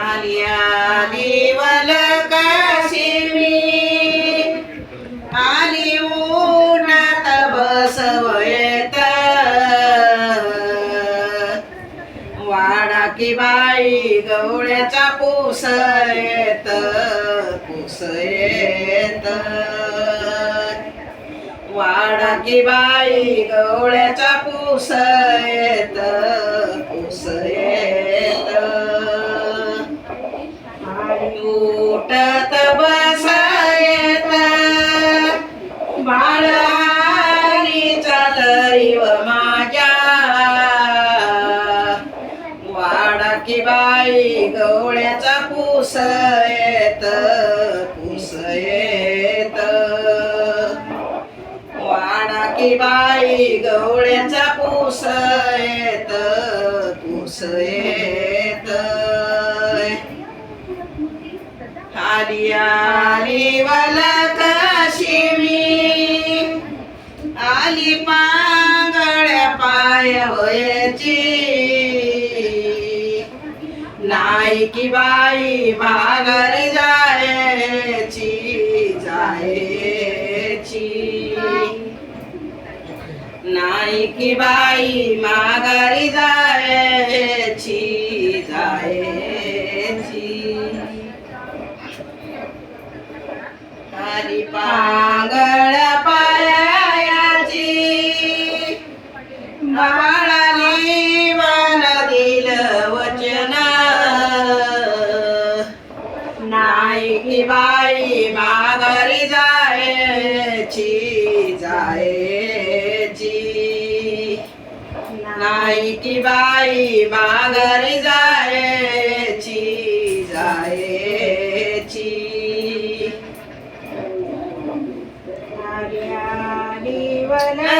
आलिया आली वलकाशी मी आली उन्हात बसवयत. वाडा की बाई गवळ्याचा पुसयत. येत पूस येत वाडा की बाई गवळ्याचा पूस वाडा की बाई गवळ्याचा पुस येत पुस येत. वाडा की बाई गवळ्याचा पुस येत पुस येत. आली आली वलकाशी मी. आली पांगळ्या पायवयची नाही की बाई माघारी जायची जायची. नाही की बाई माघारी जायची जायची. हरी पांगळ नाही बाई माघारी जायची जायची. नाही की बाई माघारी जायची जायची. वनकाशी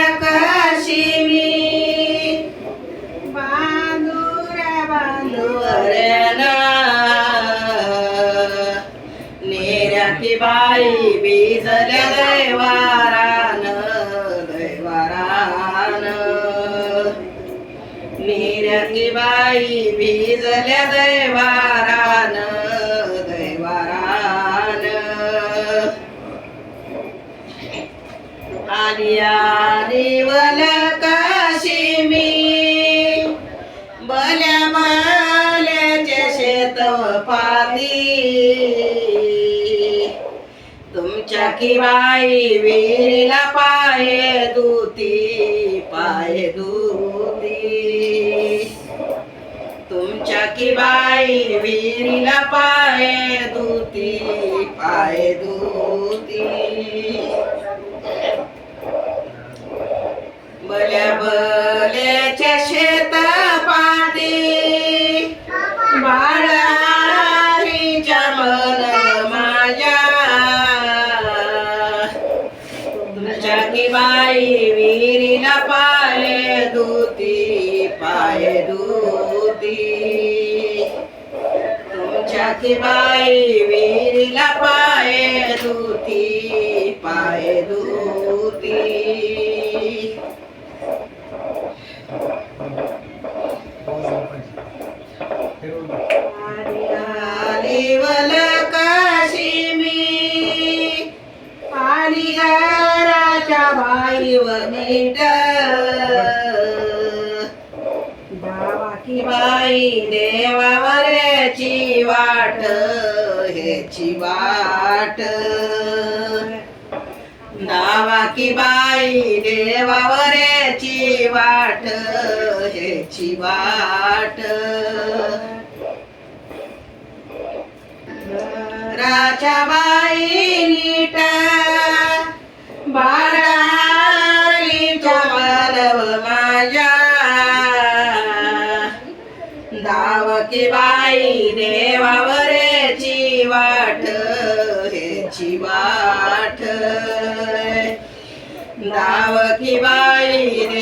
नेऱ्या की बाई बीजल्या दैवारान दैवारान. नेऱ्या बाई बीजल्या दैवारान दैवारान. आलिया निवल वलकाशी मी. बल्या माल्याचे शेत पाती. तुमच्या की विहिरीला पाय दूती पाय दूती तुमच्या की बाई विहिरीला पाय दूती पाय दूती बल्या दूती तुमच्या की बाई विहिरीला पाय दूती पाय दूती नाही देवावरची वाट ह्याची वाट. दावा की बाई देवावरची वाट ह्याची वाट. राजा बाई वाट ह्याची वाट दावकी बाई